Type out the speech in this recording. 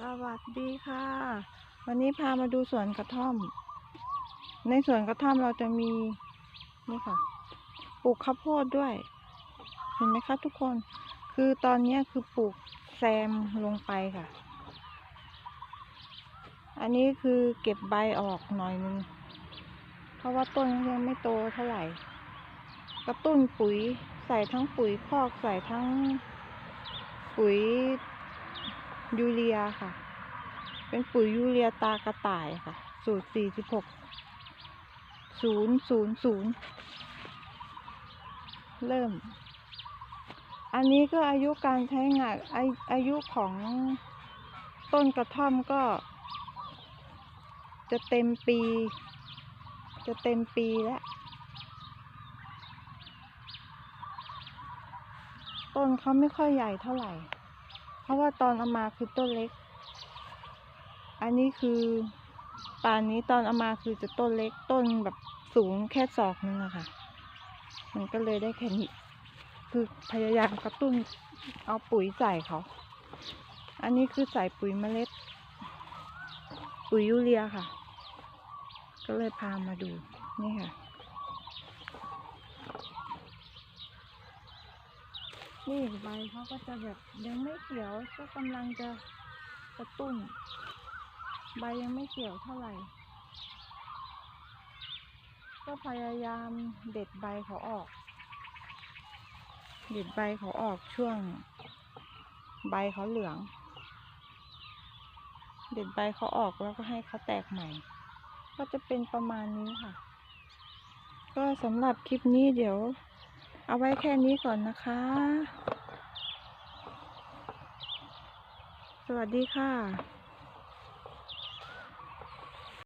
สวัสดีค่ะ วันนี้พามาดูสวนกระท่อม ในสวนกระท่อมเราจะมีนี่ค่ะ ปลูกข้าวโพดด้วย เห็นไหมคะทุกคน คือตอนนี้คือปลูกแซมลงไปค่ะ อันนี้คือเก็บใบออกหน่อยนึง เพราะว่าต้นยังไม่โตเท่าไหร่ กระตุ้นปุ๋ยใส่ทั้งปุ๋ยคอกใส่ทั้งปุ๋ย ยูเรียค่ะ เป็นปุ๋ยยูเรียตากระต่ายค่ะ สูตรสี่สิบหกศูนย์ศูนย์ศูนย์เริ่ม อันนี้ก็อายุการใช้งานอาอายุของต้นกระท่อมก็ จะเต็มปี จะเต็มปีแล้วต้นเขาไม่ค่อยใหญ่เท่าไหร่ เพราะว่าตอนเอามาคือต้นเล็ก อันนี้คือป่านนี้ตอนเอามาคือจะต้นเล็กต้นแบบสูงแค่ศอกนึงอะค่ะ มันก็เลยได้แค่นี้ คือพยายามกระตุ้นเอาปุ๋ยใส่เขา อันนี้คือใส่ปุ๋ยเมล็ด ปุ๋ยยูเรียค่ะ ก็เลยพามาดูนี่ค่ะ นี่ใบเขาก็จะแบบยังไม่เขียวก็กำลังจะกระตุ้น ใบยังไม่เขียวเท่าไหร่ ก็พยายามเด็ดใบเขาออก เด็ดใบเขาออกช่วง ใบเขาเหลือง เด็ดใบเขาออกแล้วก็ให้เขาแตกใหม่ ก็จะเป็นประมาณนี้ค่ะ ก็สำหรับคลิปนี้เดี๋ยว เอาไว้แค่นี้ก่อนนะคะ สวัสดีค่ะ